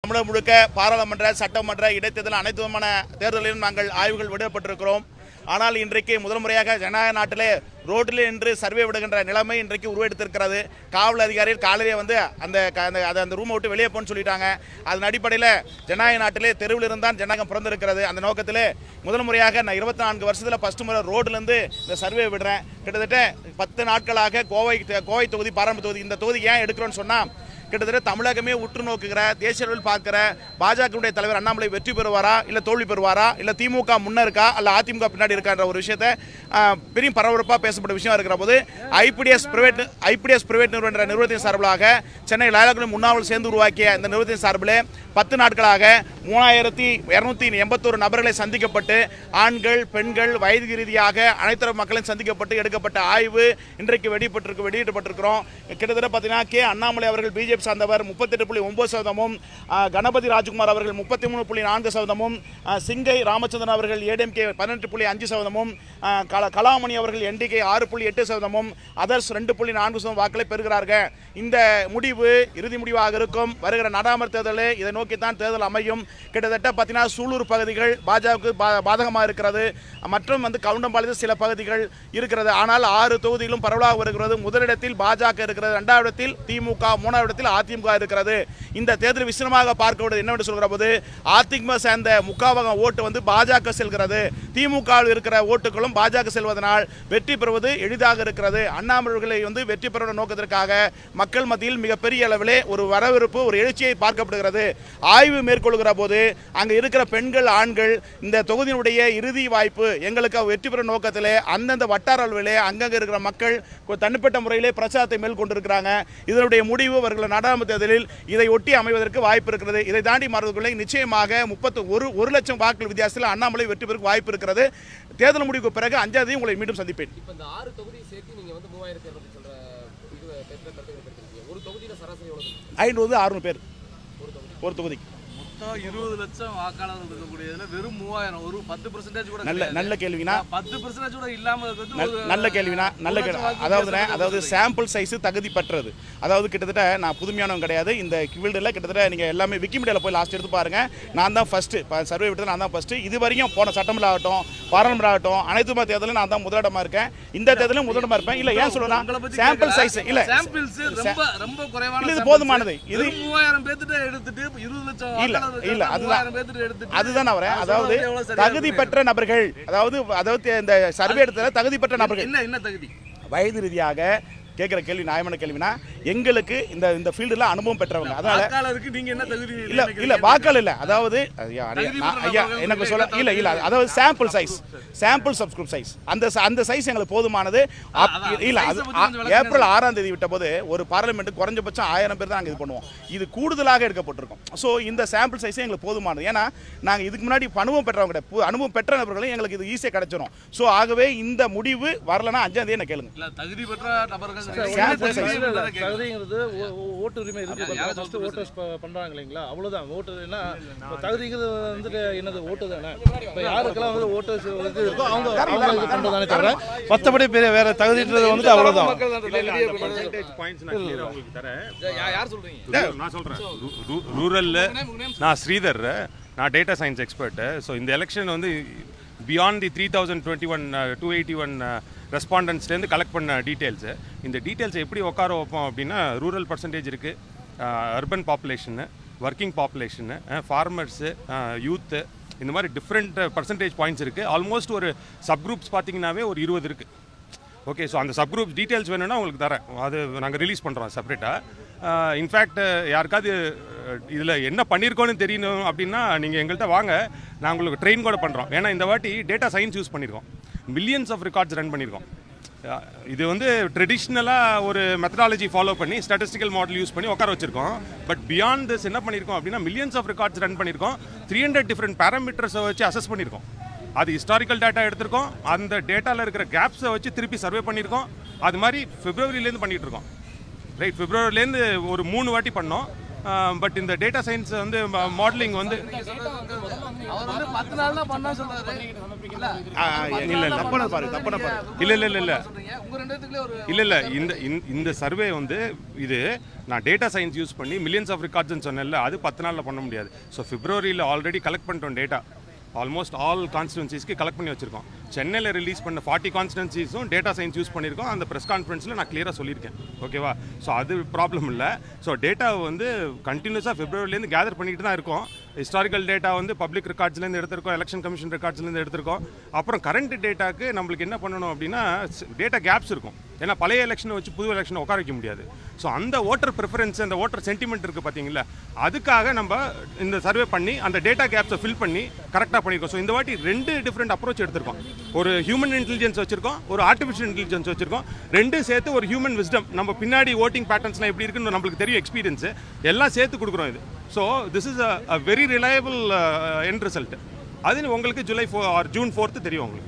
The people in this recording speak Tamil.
தமிழகம் முழுக்க பாராளுமன்ற சட்டமன்ற இடைத்தேர்தல் அனைத்து விதமான தேர்தலிலும் நாங்கள் ஆய்வுகள் விடப்பட்டிருக்கிறோம் ஆனால் இன்றைக்கு முதல் முறையாக ஜனநாயக நாட்டிலே ரோட்டில் நின்று சர்வே விடுகின்ற நிலைமை இன்றைக்கு உருவெடுத்திருக்கிறது. காவல் அதிகாரிகள் காலையிலே வந்து அந்த க- அந்த அதை அந்த ரூமை விட்டு வெளியே போன்னு சொல்லிட்டாங்க. அதன் அடிப்படையில் ஜனநாயக நாட்டிலே தெருவில் இருந்தான் ஜனநாயகம் பிறந்திருக்கிறது. அந்த நோக்கத்தில் முதல் முறையாக நான் இருபத்தி நான்கு வருஷத்தில் ஃபஸ்ட்டு முறை ரோட்லேருந்து இந்த சர்வே விடுறேன். கிட்டத்தட்ட பத்து நாட்களாக கோவை கோவை தொகுதி பாரம்பரிய தொகுதி இந்த தொகுதி ஏன் எடுக்கிறோன்னு சொன்னால் கிட்டத்தட்ட தமிழகமே உற்று நோக்குகிற தேசிய அளவில் பார்க்கிற பாஜகவுடைய தலைவர் அண்ணாமலை வெற்றி பெறுவாரா இல்லை தோல்வி பெறுவாரா இல்லை திமுக முன்னே இருக்கா அல்ல அதிமுக பின்னாடி இருக்கான்ற ஒரு விஷயத்தை பெரிய பரபரப்பாக பேசப்பட்ட விஷயம் இருக்கிற போது ஐபிடிஎஸ் பிரைவேட் ஐபிடிஎஸ் பிரைவேட் நிறுவனம் நிறுவனத்தின் சார்பிலாக சென்னை லாயலகுளம் முன்னாவல் சேர்ந்து உருவாக்கிய இந்த நிறுவனத்தின் சார்பில் பத்து நாட்களாக மூணாயிரத்தி இரநூத்தி எண்பத்தோரு நபர்களை சந்திக்கப்பட்டு ஆண்கள் பெண்கள் வயது ரீதியாக அனைத்து தரப்பு மக்களையும் சந்திக்கப்பட்டு எடுக்கப்பட்ட ஆய்வு இன்றைக்கு வெளியிட்டிருக்கு வெளியிடப்பட்டிருக்கிறோம். கிட்டத்தட்ட பார்த்தீங்கன்னா கே அண்ணாமலை அவர்கள் பிஜேபி சார்ந்தவர் முப்பத்தெட்டு புள்ளி ஒன்பது சதவீதமும் கணபதி ராஜ்குமார் அவர்கள் முப்பத்தி மூணு புள்ளி நான்கு சதவீதமும் சிங்கை ராமச்சந்திரன் அவர்கள் ஏடிஎம்கே பதினெட்டு புள்ளி அஞ்சு சதவீதமும் கல- கலாமணி அவர்கள் என்டிகே ஆறு புள்ளி எட்டு சதவீதமும் அதர்ஸ் ரெண்டு புள்ளி நான்கு சதவீதம் வாக்களை பெறுகிறார்கள். இந்த முடிவு இறுதி முடிவாக இருக்கும். வருகிற நாடாளுமன்ற தேர்தலில் இதை நோக்கித்தான் தேர்தல் அமையும். கிட்டத்தட்ட பார்த்தீங்கன்னா சூலூர் பகுதிகள் பாஜகவுக்கு பா- பாதகமாக இருக்கிறது. மற்றும் வந்து கவுண்டம்பாளையத்தில் சில பகுதிகள் இருக்கிறது. ஆனால் ஆறு தொகுதிகளும் பரவலாக வருகிறது. முதலிடத்தில் பாஜக இருக்கிறது. இரண்டாவது இடத்தில் திமுக மூணாவது இடத்தில் அதிமுக இருக்கிறது. இந்த தேர்தல் விசனமாக பார்க்க வேண்டியது என்னவென்று சொல்கிற போது அதிமுக சேர்ந்த முக்காவகம் ஓட்டு வந்து பாஜக செல்கிறது. திமுகவில் இருக்கிற ஓட்டுகளும் பாஜக செல்வதனால் வெற்றி பெறுவது எளிதாக இருக்கிறது. அண்ணாமலை வந்து வெற்றி பெற நோக்கத்திற்காக மக்கள் மத்தியில் மிகப்பெரிய அளவிலே ஒரு வரவேற்பு ஒரு எழுச்சியை பார்க்கப்படுகிறது. ஆய்வு மேற்கொள்கிற போது அங்கே இருக்கிற பெண்கள் ஆண்கள் இந்த தொகுதியினுடைய இறுதி வாய்ப்பு எங்களுக்கு வெற்றி பெறும் நோக்கத்திலே அந்தந்த வட்டார அளவிலே அங்கங்கே இருக்கிற மக்கள் தனிப்பட்ட முறையிலே பிரச்சாரத்தை மேற்கொண்டிருக்கிறாங்க. இதனுடைய முடிவு அவர்கள் நாடாளுமன்ற தேர்தலில் இதை ஒட்டி அமைவதற்கு வாய்ப்பு இருக்கிறது. இதை தாண்டி மாறுவதற்குள்ளே நிச்சயமாக முப்பத்து ஒரு ஒரு லட்சம் வாக்குகள் வித்தியாசத்தில் அண்ணாமலை வெற்றி பெறுவதற்கு வாய்ப்பு இருக்கிறது. தேர்தல் முடிவுக்கு பிறகு அஞ்சாம் தேதி உங்களை மீண்டும் சந்திப்பேன். இப்போ இந்த ஆறு தொகுதி சேர்த்து நீங்க வந்து மூவாயிரத்தி இரநூத்தி இது எடுத்திருக்கீங்க ஒரு தொகுதியில சராசரி ஐநூறு அறுநூறு பேர். ஒரு தொகுதி. மொத்தம் இருபது லட்சம் வாக்காளர்கள் இருக்கக்கூடியதுல வெறும் மூவாயிரம். ஒரு பத்து பெர்சன்டேஜ் கூட நல்ல. நல்ல கேள்வினா? பத்து பெர்சன்டேஜ் கூட இல்லாம நல்ல கேள்வினா நல்ல கேள்வி. அதாவது அதாவது. சாம்பிள் சைஸ் தகுதி பெற்றது. அதாவது கிட்டத்தட்ட நான் புதுமையானவன் கிடையாது. இந்த ஃபீல்டில் கிட்டத்தட்ட நீங்கள் எல்லாமே விக்கிமீடியாவில் போய் லாஸ்ட் எடுத்து பாருங்க. நான் தான் ஃபஸ்ட்டு சர்வே விட்டது நான் தான் ஃபஸ்ட்டு இது வரையும் போன சட்டமன்ற ஆகட்டும் பாராளுமன்ற ஆகட்டும் அனைத்து தேர்தலில் நான் தான் முதலிடமா இருக்கேன். இந்த தேர்தலும் முதலிடமா இருப்பேன். இல்லை ஏன் பத்தி சாம்பிள். சைஸ் இல்லை samples ரொம்ப ரொம்ப குறைவான இது. போதுமானது. இது- மூவாயிரம் பேர்த்துட்டு எடுத்துட்டு இருபது லட்சம் இல்ல, இல்ல, அதுதான். அதுதான் அவரே நான் அதாவது தகுதி? பெற்ற நபர்கள் அதாவது அதாவது இந்த சர்வே இடத்துல தகுதி பெற்ற நபர்கள் என்ன என்ன தகுதி வயது ரீதியாக கேட்குற கேள்வி நியாயமான கேள்வினா எங்களுக்கு இந்த இந்த ஃபீல்டில் அனுபவம் பெற்றவங்க. அதனால வாக்காளருக்கு நீங்க என்ன தகுதி இல்ல? இல்ல வாக்காளர் இல்ல. அதாவது ஐயா ஐயா எனக்கு சொல்ல இல்லை, இல்ல அதாவது சாம்பிள் சைஸ் சாம்பிள் சப்ஸ்கிரிப் சைஸ் அந்த அந்த சைஸ் எங்களுக்கு போதுமானது. இல்ல அது. ஏப்ரல் ஆறாம் தேதி விட்ட போது ஒரு பார்லிமெண்ட் குறைஞ்சபட்சம் ஆயிரம் பேர் தான் நாங்கள் இது பண்ணுவோம். இது கூடுதலாக எடுக்கப்பட்டிருக்கோம். ஸோ இந்த சாம்பிள் சைஸே எங்களுக்கு போதுமானது. ஏன்னா நாங்கள் இதுக்கு முன்னாடி அனுபவம் பெற்றவங்க அனுபவம் பெற்ற நபர்களும் எங்களுக்கு இது ஈஸியாக கிடைச்சிரும். ஸோ ஆகவே இந்த முடிவு வரலன்னா அஞ்சாம் தேதி என்ன கேளுங்க. தகுதி பெற்ற நபர்கள் தகுதிங்கிறது ஓட்டு உரிமை இருக்கு. ஓட்டர்ஸ் பண்றாங்க இல்லைங்களா? அவ்வளவுதான். இப்போ தகுதிங்கிறது வந்துட்டு என்னது? ஓட்டு தானே? இப்போ யாருக்கெல்லாம் வந்து ஓட்டர்ஸ் இது இருக்கோ அவங்க அவங்க பண்றதானே தவிர மற்றபடி பெரிய வேற தகுதின்றது வந்துட்டு அவ்வளவுதான். நான் clear ஆ உங்களுக்கு தரேன். யா- யார் சொல்றீங்க? நான் சொல்கிறேன் ரூரலில் நான் ஸ்ரீதர் நான் டேட்டா சயின்ஸ் எக்ஸ்பர்ட்டு ஸோ இந்த எலெக்ஷன் வந்து beyond the three thousand twenty one two eighty one ரெஸ்பாண்டன்ஸ்லேருந்து collect பண்ண டீட்டெயில்ஸு இந்த டீட்டெயில்ஸ் எப்படி உட்கார வைப்போம் அப்படின்னா ரூரல் பர்சன்டேஜ் இருக்குது urban population working population farmers youth இந்த மாதிரி டிஃப்ரெண்ட் பர்சன்டேஜ் பாயிண்ட்ஸ் இருக்குது ஆல்மோஸ்ட் ஒரு சப் குரூப்ஸ் பார்த்தீங்கன்னாவே ஒரு இருபது இருக்குது ஓகே ஸோ அந்த சப் டீட்டெயில்ஸ் வேணும்னா உங்களுக்கு தரேன். அது நாங்கள் ரிலீஸ் பண்ணுறோம் செப்பரேட்டாக இன்ஃபேக்ட் யாருக்காவது இதில் என்ன பண்ணியிருக்கோன்னு தெரியணும் அப்படின்னா நீங்கள் எங்கள்கிட்ட வாங்க. நான் உங்களுக்கு ட்ரெயின் கூட பண்ணுறோம் ஏன்னா இந்த வாட்டி டேட்டா சயின்ஸ் யூஸ் பண்ணியிருக்கோம் மில்லியன்ஸ் ஆஃப் ரெக்கார்ட்ஸ் ரன் பண்ணியிருக்கோம். இது வந்து ட்ரெடிஷ்னலாக ஒரு மெத்தடாலஜி ஃபாலோ பண்ணி ஸ்டாட்டிஸ்டிக்கல் மாடல் யூஸ் பண்ணி உட்கார வச்சிருக்கோம். பட் பியாண்ட் திஸ் என்ன பண்ணியிருக்கோம் அப்படின்னா மில்லியன்ஸ் ஆஃப் ரெக்கார்ட்ஸ் ரன் பண்ணியிருக்கோம். த்ரீ ஹண்ட்ரட் டிஃப்ரெண்ட் பேராமீட்டர்ஸை வச்சு அசஸ் பண்ணியிருக்கோம். அது ஹிஸ்டாரிக்கல் டேட்டா எடுத்திருக்கோம். அந்த டேட்டாவில் இருக்கிற கேப்ஸை வச்சு திருப்பி சர்வே பண்ணியிருக்கோம். அது மாதிரி பிப்ரவரியிலேருந்து பண்ணிகிட்ருக்கோம் இருக்கோம். ரைட் பிப்ரவரிலேருந்து ஒரு மூணு வாட்டி பண்ணோம். பட் இந்த டேட்டா சயின்ஸ் வந்து மாடலிங் வந்து இல்ல? தப்பான பாரு தப்பான பாரு. இல்ல இல்ல இல்ல. இல்ல இல்ல இல்ல இந்த இந்த- இந்த சர்வே வந்து இது நான் டேட்டா சயின்ஸ் யூஸ் பண்ணி மில்லியன்ஸ் ஆஃப் ரெக்கார்ட்ஸ்னு சொன்னேன்ல அது பத்து நாளில் பண்ண முடியாது. ஸோ பிப்ரவரியில் ஆல்ரெடி கலெக்ட் பண்ணிட்டோம் டேட்டா ஆல்மோஸ்ட் ஆல் கான்ஸ்டுவன்சிஸ்க்கு கலெக்ட் பண்ணி வச்சிருக்கோம். சென்னையில் ரிலீஸ் பண்ண ஃபார்ட்டி கான்ஸ்டுவன்சிஸும் டேட்டா சயின்ஸ் யூஸ் பண்ணியிருக்கோம். அந்த ப்ரெஸ் கான்ஃபரன்ஸில் நான் கிளியராக சொல்லியிருக்கேன். ஓகேவா ஸோ அது ப்ராப்ளம் இல்லை. ஸோ டேட்டாவை வந்து கண்டினியூஸாக ஃபிப்ரவரிலேருந்து கேதர் பண்ணிட்டு தான் இருக்கோம். ஹிஸ்டாரிக்கல் டேட்டா வந்து பப்ளிக் ரெக்கார்ட்ஸ்லேருந்து எடுத்திருக்கோம். எலெக்ஷன் கமிஷன் ரெக்கார்ட்ஸ்லேருந்து எடுத்திருக்கோம். அப்புறம் கரண்ட் டேட்டாக்கு நம்மளுக்கு என்ன பண்ணணும் அப்படின்னா டேட்டா கேப்ஸ் இருக்கும். ஏன்னா பழைய எலெக்ஷனை வச்சு புது எலெக்ஷனை உட்கார வைக்க முடியாது. ஸோ அந்த ஓட்டர் ப்ரிஃபரன்ஸ் அந்த ஓட்டர் சென்டிமெண்ட் இருக்குது பார்த்தீங்களா அதுக்காக நம்ம இந்த சர்வே பண்ணி அந்த டேட்டா கேப்ஸை ஃபில் பண்ணி கரெக்டாக பண்ணியிருக்கோம் ஸோ இந்த வாட்டி ரெண்டு டிஃப்ரெண்ட் அப்ரோச் எடுத்திருக்கோம். ஒரு ஹியூமன் இன்டெலிஜென்ஸ் வச்சிருக்கோம் ஒரு ஆர்டிஃபிஷியல் இன்டெலிஜென்ஸ் வச்சிருக்கோம். ரெண்டும் சேர்த்து ஒரு ஹியூமன் விஸ்டம் நம்ம பின்னாடி ஓட்டிங் பேட்டர்ன்ஸ்லாம் எப்படி இருக்குன்னு நம்மளுக்கு தெரியும் எக்ஸ்பீரியன்ஸு எல்லாம் சேர்த்து கொடுக்குறோம் இது. So this is a very reliable N result அது உங்களுக்கு ஜூலை ஃபோ ஆர் ஜூன் ஃபோர்த்து தெரியும் உங்களுக்கு.